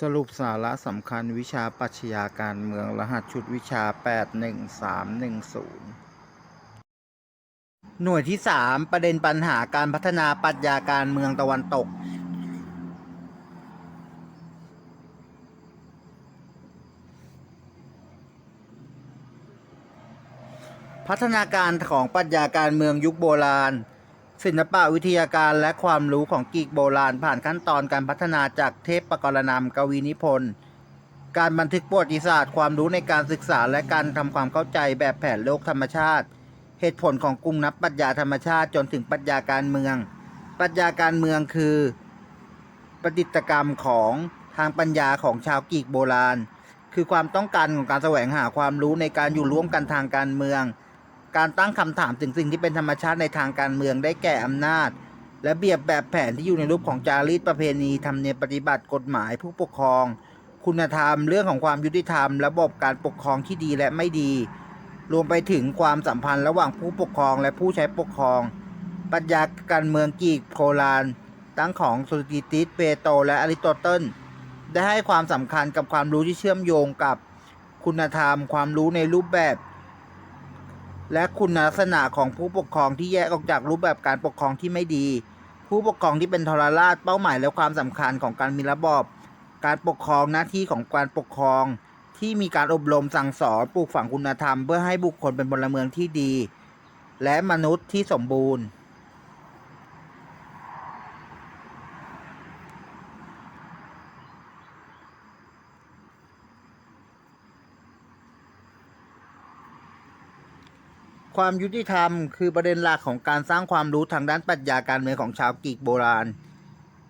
สรุปสาระสำคัญวิชาปรัชญาการเมืองรหัสชุดวิชา 81310 หน่วยที่ 3 ประเด็นปัญหาการพัฒนาปรัชญาการเมืองตะวันตก พัฒนาการของปรัชญาการเมืองยุคโบราณ ศิลปะวิทยาการและความรู้ของกรีกโบราณ ผ่านขั้นตอนการพัฒนาจากเทพปกรณามกวีนิพนธ์การบันทึกประวัติศาสตร์ ความรู้ในการศึกษาและการทำความเข้าใจแบบแผนโลกธรรมชาติ เหตุผลของกลุ่มนับปรัชญาธรรมชาติจนถึงปรัชญาการเมือง ปรัชญาการเมืองคือประดิษฐกรรมของทางปัญญาของชาวกรีกโบราณ คือความต้องการของการแสวงหาความรู้ในการอยู่ร่วมกันทางการเมือง การตั้งคำถามถึงสิ่งที่เป็นธรรมชาติในทางการเมืองได้แก่อำนาจ และเบียบแบบแผนที่อยู่ในรูปของจารีตประเพณีธรรมเนียมปฏิบัติกฎหมายผู้ปกครอง คุณธรรม เรื่องของความยุติธรรม ระบบการปกครองที่ดีและไม่ดี รวมไปถึงความสัมพันธ์ระหว่างผู้ปกครองและผู้ใช้ปกครอง ปรัชญาการเมืองกรีกโคลานตั้งของโซกิติสเปโตและอริสโตเติลได้ให้ความสำคัญกับความรู้ที่เชื่อมโยงกับคุณธรรม ความรู้ในรูปแบบ และคุณลักษณะของผู้ปกครองที่แยกออกจากรูปแบบการปกครองที่ไม่ดี ผู้ปกครองที่เป็นทรราชเป้าหมายและความสำคัญของการมีระบอบการปกครองหน้าที่ของการปกครอง ที่มีการอบรมสั่งสอนปลูกฝังคุณธรรม เพื่อให้บุคคลเป็นพลเมืองที่ดี และมนุษย์ที่สมบูรณ์ ความยุติธรรมคือประเด็นหลักของการสร้างความรู้ทางด้านปรัชญาการเมืองของชาวกรีกโบราณ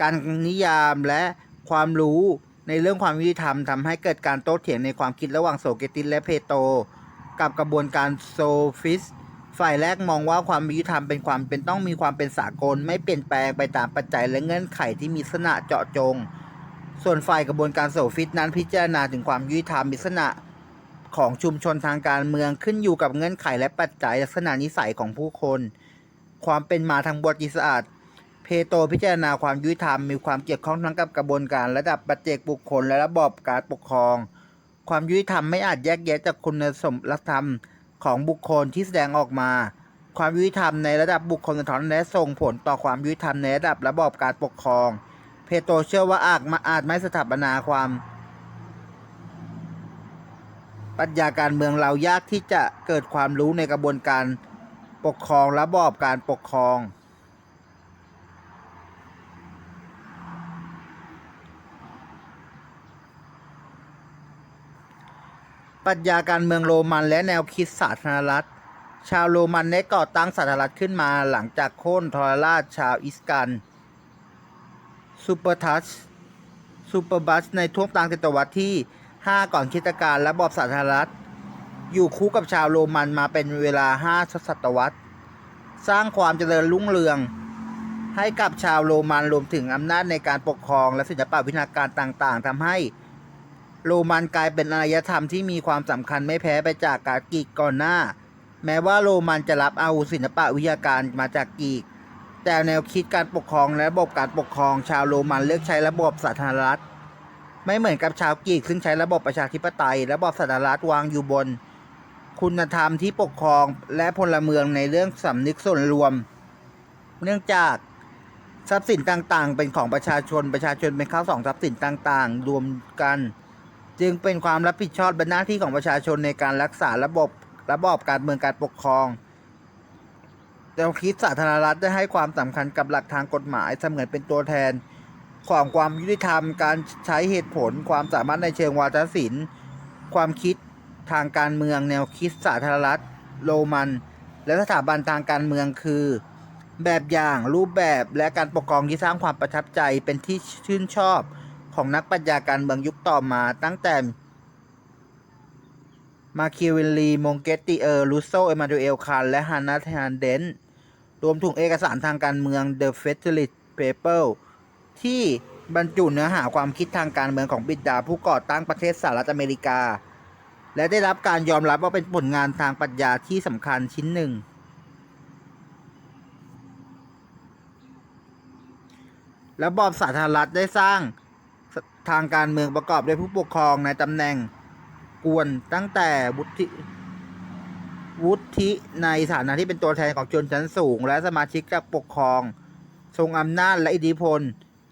การนิยามและความรู้ในเรื่องความยุติธรรมทำให้เกิดการโต้เถียงในความคิดระหว่างโสเกติสและเพโตรกับกระบวนการโซฟิส ฝ่ายแรกมองว่าความยุติธรรมเป็นความเป็นต้องมีความเป็นสากล ไม่เปลี่ยนแปลงไปตามปัจจัยและเงื่อนไขที่มีลักษณะเจาะจง ส่วนฝ่ายกระบวนการโซฟิสนั้นพิจารณาถึงความยุติธรรมมีลักษณะ ของชุมชนทางการเมืองขึ้นอยู่กับเงื่อนไขและปัจจัยลักษณะนิสัยของผู้คน ความเป็นมาทางประวัติศาสตร์เพโตพิจารณาความยุติธรรมมีความเกี่ยวข้องทั้งกับกระบวนการระดับปัจเจกบุคคลและระบอบการปกครอง ความยุติธรรมไม่อาจแยกแยะจากคุณสมบัติธรรมของบุคคลที่แสดงออกมา ความยุติธรรมในระดับบุคคลสะท้อนและส่งผลต่อความยุติธรรมในระดับระบอบการปกครอง เพโตเชื่อว่าอาจมาอาจไม่สถาปนาความ ปรัชญาการเมืองเรายากที่จะเกิดความรู้ในกระบวนการปกครองระบอบการปกครอง ปรัชญาการเมืองโรมันและแนวคิดสาธารณรัฐ ชาวโรมันได้ก่อตั้งสาธารณรัฐขึ้นมาหลังจากโค่นทรราชชาวอิสกันซูเปอร์ทัชซูเปอร์บัสในท่วงกลางศตวรรษที่ 5 ก่อนคริสตกาลและบอบสาธารณรัฐ อยู่คู่กับชาวโรมันมาเป็นเวลา 5 ศตวรรษ สร้างความเจริญรุ่งเรือง ให้กับชาวโรมันรวมถึงอำนาจในการปกครองและศิลปะวิทยาการต่างๆทำให้โรมันกลายเป็นอารยธรรมที่มีความสำคัญไม่แพ้ไปจากกากรีกก่อนหน้า แม้ว่าโรมันจะรับเอาศิลปะวิทยาการมาจากกรีก แต่แนวคิดการปกครองและระบบการปกครอง ชาวโรมันเลือกใช้ระบบสาธารณรัฐ ไม่เหมือนกับชาวกรีกซึ่งใช้ระบบประชาธิปไตย ระบบสาธารณรัฐวางอยู่บน คุณธรรมที่ปกครองและพลเมืองในเรื่องสำนึกส่วนรวม เนื่องจากทรัพย์สินต่างๆ เป็นของประชาชนประชาชนเป็นข้าวสองทรัพย์สินต่างๆ รวมกัน จึงเป็นความรับผิดชอบเป็นหน้าที่ของประชาชนในการรักษาระบบระบอบการเมืองการปกครองแนวคิดสาธารณรัฐได้ให้ความสำคัญกับหลักทางกฎหมายเสมือนเป็นตัวแทน ของความยุติธรรม การใช้เหตุผล ความสามารถในเชิงวาทศิลป์ ความคิดทางการเมือง แนวคิดสาธารณรัฐโรมัน และสถาบันทางการเมืองคือ แบบอย่างรูปแบบและการปกครองที่สร้างความประทับใจเป็นที่ชื่นชอบของนักปรัชญาการเมืองยุคต่อมาตั้งแต่มาคิเวลลีมงเกตติเออร์รูโซเอมานูเอลคานและฮานาแฮนเดนรวมถึงเอกสารทางการเมือง The Federalist Paper ที่บรรจุเนื้อหาความคิดทางการเมืองของบิดาผู้ก่อตั้งประเทศสหรัฐอเมริกา และได้รับการยอมรับว่าเป็นผลงานทางปรัชญาที่สำคัญชิ้นหนึ่ง ระบอบสาธารณรัฐได้สร้างทางการเมืองประกอบด้วยผู้ปกครองในตำแหน่งกวนตั้งแต่วุฒิวุฒิในฐานะที่เป็นตัวแทนของชนชั้นสูง และสมาชิกจากปกครอง ทรงอำนาจและอิทธิพล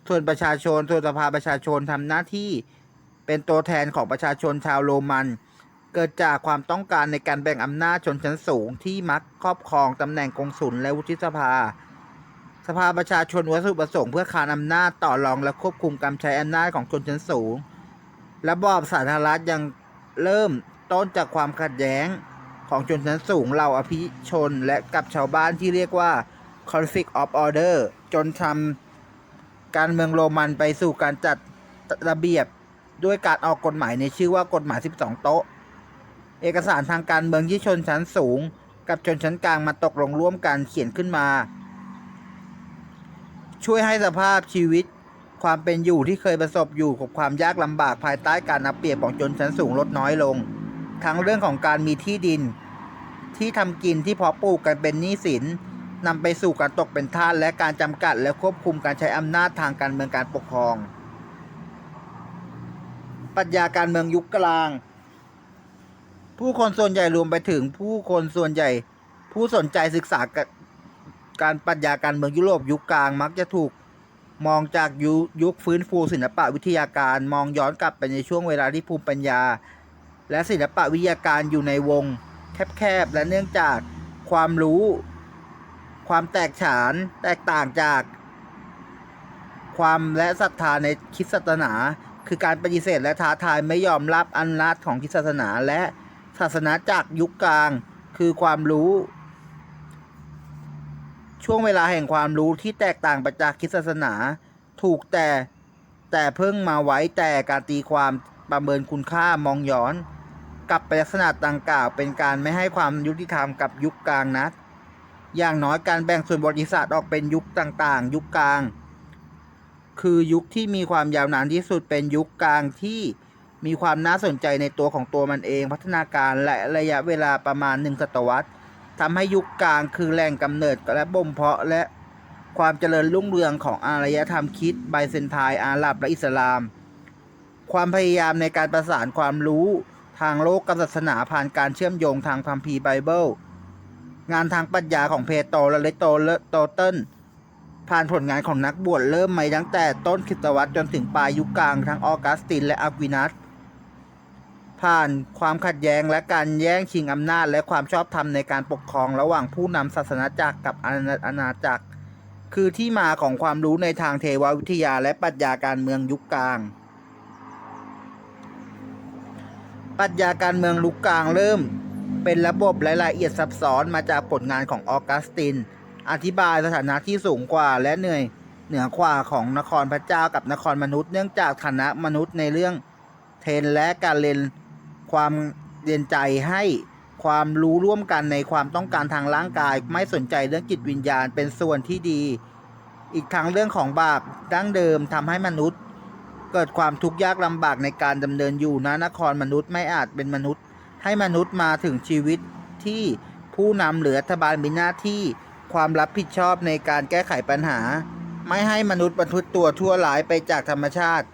ส่วนประชาชนส่วนสภาประชาชนทำหน้าที่เป็นตัวแทนของประชาชนชาวโรมัน เกิดจากความต้องการในการแบ่งอำนาจชนชั้นสูงที่มักครอบครองตำแหน่งกงสุลและวุฒิสภา สภาประชาชนวัตถุประสงค์เพื่อคานอำนาจต่อรองและควบคุมการใช้อำนาจของชนชั้นสูง ระบอบสาธารณรัฐยังเริ่มต้นจากความขัดแย้งของชนชั้นสูงเหล่าอภิชนและกับชาวบ้านที่เรียกว่า conflict of order จนทำ การเมืองโรมันไปสู่การจัดระเบียบด้วยการออกกฎหมายในชื่อว่ากฎหมาย 12 โต๊ะ เอกสารทางการเมืองที่ชนชั้นสูง กับชนชั้นกลางมาตกลงร่วมกันเขียนขึ้นมา ช่วยให้สภาพชีวิต ความเป็นอยู่ที่เคยประสบอยู่กับความยากลำบากภายใต้การนับเปรียบของชนชั้นสูงลดน้อยลง ทั้งเรื่องของการมีที่ดิน ที่ทำกินที่เพาะปลูกกันเป็นหนี้สิน นำไปสู่การตกเป็นทาสและการจำกัดและควบคุมการใช้อำนาจทางการเมืองการปกครอง ปรัชญาการเมืองยุคกลาง ผู้คนส่วนใหญ่รวมไปถึงผู้คนส่วนใหญ่ ผู้สนใจศึกษาการปรัชญาการเมืองยุโรปยุคกลางมักจะถูกมองจากยยุคฟื้นฟูศิลปะวิทยาการมองย้อนกลับไปในช่วงเวลาที่ภูมิปัญญา และศิลปะวิทยาการอยู่ในวง แคบๆและเนื่องจากความรู้ ความแตกฉานแตกต่างจาก ความและศรัทธาในคิดศาสนา คือการปฏิเสธและท้าทายไม่ยอมรับอำนาจของคิดศาสนาและศาสนาจากยุคกลาง คือความรู้ ช่วงเวลาแห่งความรู้ที่แตกต่างไปจากคิดศาสนา ถูกแต่แต่เพิ่งมาไว้แต่การตีความประเมินคุณค่ามองย้อนกลับไปลักษณะดังกล่าวเป็นการไม่ให้ความยุติธรรมกับยุคกลางนัก อย่างน้อยการแบ่งส่วนบริษัทออกเป็นยุคต่างๆ ยุคกลาง คือยุคที่มีความยาวนานที่สุดเป็นยุคกลางที่มีความน่าสนใจในตัวของตัวมันเองพัฒนาการและระยะเวลาประมาณหนึ่งศตวรรษทำให้ยุคกลางคือแหล่งกำเนิดและบ่มเพาะและความเจริญรุ่งเรืองของอารยธรรมคิดไบเซนไทน์อาหรับและอิสลาม ความพยายามในการประสานความรู้ทางโลกกับศาสนาผ่านการเชื่อมโยงทางคัมภีร์ไบเบิล งานทางปรัชญาของเพโตรและเลโตเลโตเติลผ่านผลงานของนักบวชเริ่มมาตั้งแต่ต้นคริสตวรรษจนถึงปลายยุคกลางทั้งออกัสตินและอาควินัสผ่านความขัดแย้งและการแย่งชิงอำนาจ และความชอบธรรมในการปกครองระหว่างผู้นำศาสนาจักรกับอาณาจักร คือที่มาของความรู้ในทางเทววิทยาและปรัชญาการเมืองยุคกลาง ปรัชญาการเมืองยุคกลางเริ่ม เป็นระบบรายละเอียดซับซ้อนมาจากผลงานของออกัสติน อธิบายสถานะที่สูงกว่าและเหนื่อยเหนือกว่าของนครพระเจ้ากับนครมนุษย์เนื่องจากฐานะมนุษย์ในเรื่องเทนและการเรียนความเรียนใจให้ความรู้ร่วมกันในความต้องการทางร่างกาย ไม่สนใจเรื่องจิตวิญญาณเป็นส่วนที่ดี อีกทั้งเรื่องของบาปดั้งเดิมทำให้มนุษย์ เกิดความทุกข์ยากลำบากในการดำเนินอยู่นะนครมนุษย์ไม่อาจเป็นมนุษย์ ให้มนุษย์มาถึงชีวิตที่ผู้นำหรือรัฐบาลมีหน้าที่ความรับผิดชอบในการแก้ไขปัญหา ไม่ให้มนุษย์บรรทุกตัวทั่วหลายไปจากธรรมชาติ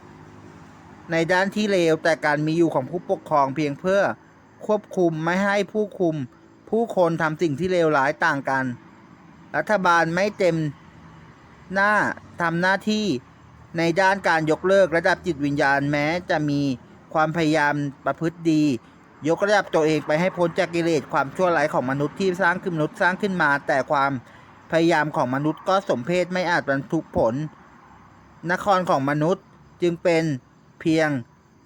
ในด้านที่เลวแต่การมีอยู่ของผู้ปกครองเพียงเพื่อควบคุมไม่ให้ผู้คุม ผู้คนทำสิ่งที่เลวร้ายต่างกัน รัฐบาลไม่เต็มหน้าทำหน้าที่ในด้านการยกเลิกระดับจิตวิญญาณแม้จะมีความพยายามประพฤติดี ยกระดับตัวเองไปให้พ้นจากกิเลสความชั่วร้ายของมนุษย์ที่สร้างขึ้นมนุษย์สร้างขึ้นมา แต่ความพยายามของมนุษย์ก็สมเพศไม่อาจบรรทุกผล นครของมนุษย์จึงเป็นเพียง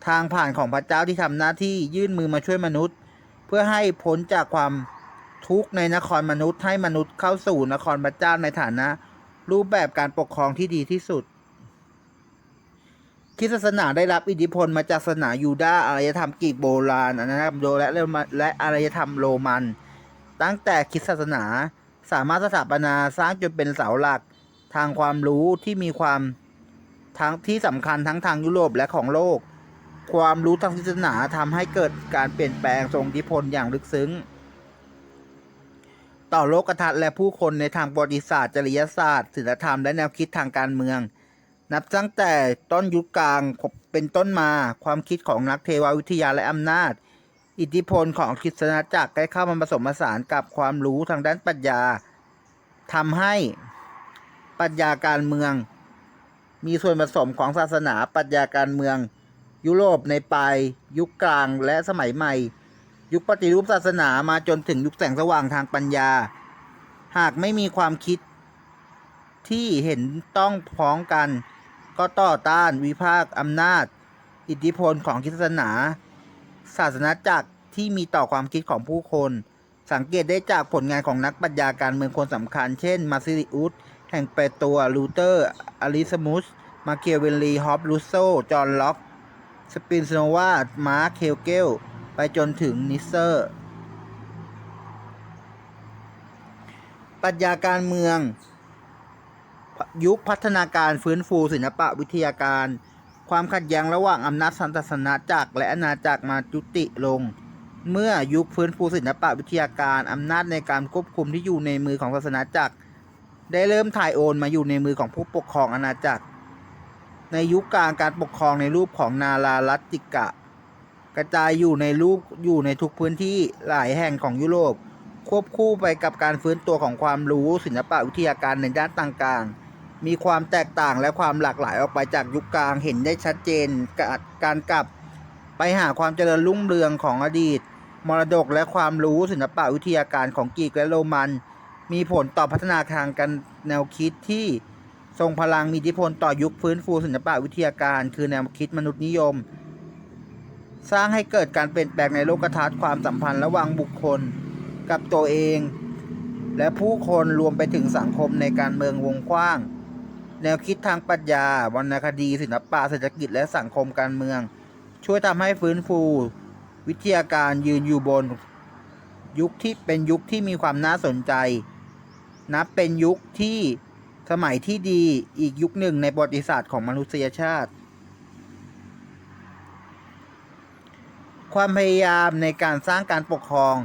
ทางผ่านของพระเจ้าที่ทำหน้าที่ยื่นมือมาช่วยมนุษย์ เพื่อให้พ้นจากความทุกข์ในนครมนุษย์ให้มนุษย์เข้าสู่นครพระเจ้าในฐานะ รูปแบบการปกครองที่ดีที่สุด คริสตศาสนาได้รับอิทธิพลมาจากศาสนายูดาห์อารยธรรมกรีกโบราณอารยธรรมโดและและอารยธรรมโรมัน ตั้งแต่คริสตศาสนาสามารถสถาปนาสร้างจนเป็นเสาหลักทางความรู้ที่มีความทั้งที่สำคัญทั้งทางยุโรปและของโลก ความรู้ทางศาสนาทำให้เกิดการเปลี่ยนแปลงทรงอิทธิพลอย่างลึกซึ้ง ต่อโลกทัศน์และผู้คนในทางประวัติศาสตร์จริยศาสตร์ศิลธรรมและแนวคิดทางการเมือง นับตั้งแต่ต้นยุคกลางเป็นต้นมาความคิดของนักเทววิทยาและอำนาจ อิทธิพลของคริสตนาจักรได้เข้ามาผสมผสานกับความรู้ทางด้านปรัชญาทำให้ปรัชญาการเมือง มีส่วนผสมของศาสนาปรัชญาการเมือง ยุโรปในปลายยุคกลางและสมัยใหม่ ยุคปฏิรูปศาสนามาจนถึงยุคแสงสว่างทางปัญญา หากไม่มีความคิดที่เห็นต้องพ้องกัน ก็ต่อต้านวิพากษ์อำนาจ อิทธิพลของคิสตศาสนา ศาสนาจักรที่มีต่อความคิดของผู้คน สังเกตได้จากผลงานของนักปรัชญาการเมืองคนสำคัญ เช่น มาซิลิอุสแห่งเปโตรลูเตอร์ อลิสมุส มาเคียเวลลี ฮอปลูโซ จอห์นล็อก สปินโนวา มาร์คเคลเกล ไปจนถึงนิเซอร์ ปรัชญาการเมือง ยุคพัฒนาการฟื้นฟูศิลปะวิทยาการ ความขัดแย้งระหว่างอำนาจศาสนาจักรและอาณาจักรมาจุติลง เมื่อยุคฟื้นฟูศิลปะวิทยาการอำนาจในการควบคุมที่อยู่ในมือของศาสนาจักร ได้เริ่มถ่ายโอนมาอยู่ในมือของผู้ปกครองอาณาจักร ในยุคกลางการปกครองในรูปของนาราลัตติกะ กระจายอยู่ในรูปอยู่ในทุกพื้นที่หลายแห่งของยุโรปควบคู่ไปกับการฟื้นตัวของความรู้ศิลปะวิทยาการในด้านต่างๆ มีความแตกต่างและความหลากหลายออกไปจากยุคกลางเห็นได้ชัดเจนกการกลับไปหาความเจริญรุ่งเรืองของอดีต มรดกและความรู้ศิลปะวิทยาการของกรีกและโรมัน มีผลต่อพัฒนาทางการแนวคิดที่ทรงพลังมีอิทธิพลต่อยุคฟื้นฟูศิลปะวิทยาการ คือแนวคิดมนุษยนิยม สร้างให้เกิดการเปลี่ยนแปลงในโลกทัศน์ความสัมพันธ์ระหว่างบุคคลกับตัวเอง และผู้คนรวมไปถึงสังคมในการเมืองวงกว้าง แนวคิดทางปรัชญาวรรณคดีศิลปะเศรษฐกิจและสังคมการเมือง ช่วยทำให้ฟื้นฟู วิทยาการยืนอยู่บน ยุคที่เป็นยุคที่มีความน่าสนใจ นับเป็นยุคที่สมัยที่ดีอีกยุคหนึ่งในประวัติศาสตร์ของมนุษยชาติ ความพยายามในการสร้างการปกครอง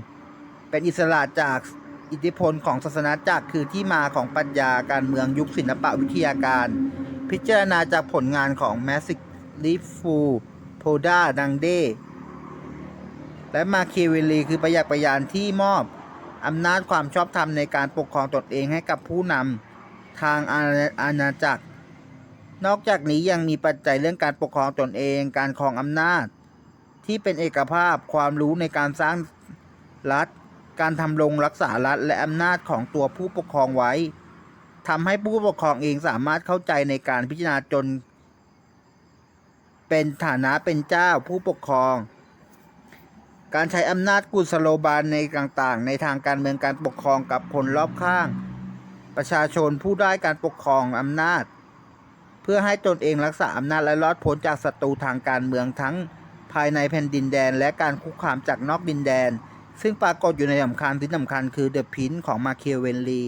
เป็นอิสระจาก อิทธิพลของศาสนาจักรคือที่มาของปรัชญาการเมืองยุคศิลปะวิทยาการ พิจารณาจากผลงานของแมสซิกลิฟูโพดาดังเดและมาเคเวลีคือประยักษ์พยานที่มอบอำนาจความชอบธรรมในการปกครองตนเองให้กับผู้นำทางอาอาณาจักร นอกจากนี้ยังมีปัจจัยเรื่องการปกครองตนเอง การครองอำนาจ ที่เป็นเอกภาพความรู้ในการสร้างรัฐ การทำรงรักษารัฐและอำนาจของตัวผู้ปกครองไว้ทำให้ผู้ปกครองเองสามารถเข้าใจในการพิจารณาจน เป็นฐานะเป็นเจ้าผู้ปกครอง การใช้อำนาจกุศโลบายในต่างๆ ในทางการเมืองการปกครองกับคนรอบข้าง ประชาชนผู้ได้การปกครองอำนาจ เพื่อให้ตนเองรักษาอำนาจและรอดพ้นจากศัตรูทางการเมืองทั้งภายในแผ่นดินแดนและการคุกคามจากนอกดินแดน ซึ่งปรากฏอยู่ในสำคัญที่สำคัญคือเดอะพินของมาเคียเวนลี